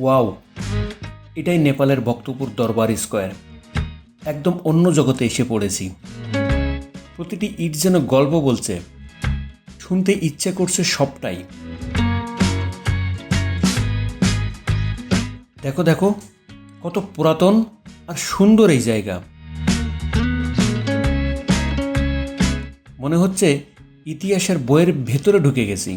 Wow, এটাই নেপালের ভক্তপুর দরবার স্কোয়ার। একদম অন্য জগতে এসে পড়েছি। প্রতিটি ইট যেন গল্প বলছে, শুনতে ইচ্ছে করছে সবটাই। দেখো দেখো, কত পুরাতন আর সুন্দর এই জায়গা। মনে হচ্ছে ইতিহাসের বইয়ের ভেতরে ঢুকে গেছি।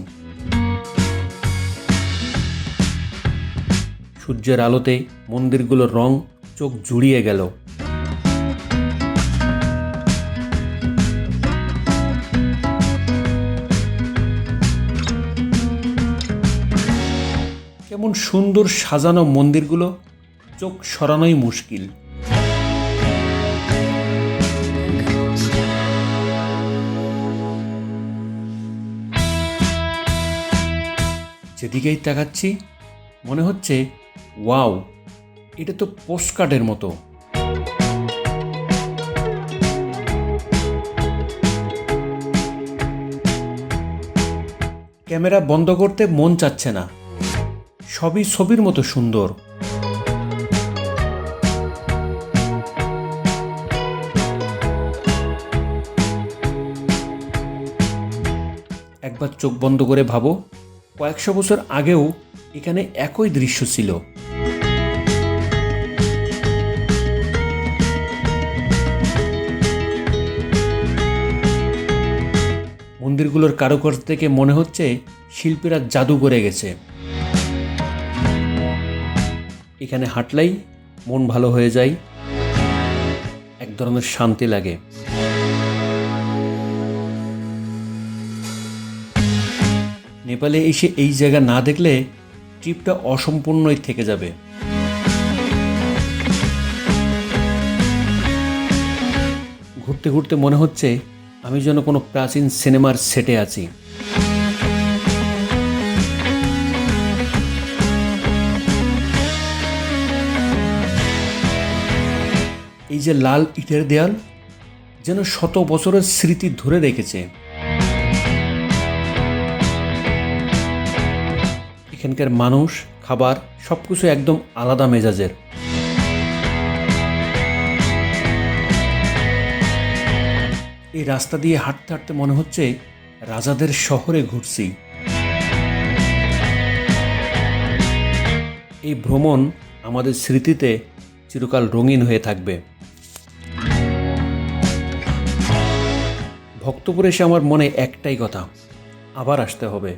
সূর্যের আলোতে মন্দিরগুলোর রং চোখ জুড়িয়ে গেল। কেমন সুন্দর সাজানো মন্দিরগুলো, চোখ সরানোই মুশকিল। যেদিকেই তাকাচ্ছি, মনে হচ্ছে ওয়াও, এটা তো পোস্টকার্ডের মতো। ক্যামেরা বন্ধ করতে মন চাচ্ছে না। সবই ছবির মতো সুন্দর। একবার চোখ বন্ধ করে ভাবো। কয়েকশো বছর আগেও এখানে একই দৃশ্য ছিল। মন্দিরগুলোর কারুকার্য থেকে মনে হচ্ছে শিল্পীরা জাদু করে গেছে। এখানে হাঁটলেই মন ভালো হয়ে যায়। এক ধরনের শান্তি লাগে। নেপালে এসে এই জায়গা না দেখলে ট্রিপটা অসম্পূর্ণই থেকে যাবে। ঘুরতে ঘুরতে মনে হচ্ছে আমি যেন কোনো প্রাচীন সিনেমার সেটে আছি। এই যে লাল ইটের দেয়াল যেন শত বছরের স্মৃতি ধরে রেখেছে। এখানকার মানুষ, খাবার সব কিছু একদম আলাদা মেজাজের। এই রাস্তা দিয়ে হাঁটতে হাঁটতে মনে হচ্ছে রাজাদের শহরে ঘুরছি। এই ভ্রমণ আমাদের স্মৃতিতে চিরকাল রঙিন হয়ে থাকবে। ভক্তপুরে এসে আমার মনে একটাই কথা, আবার আসতে হবে।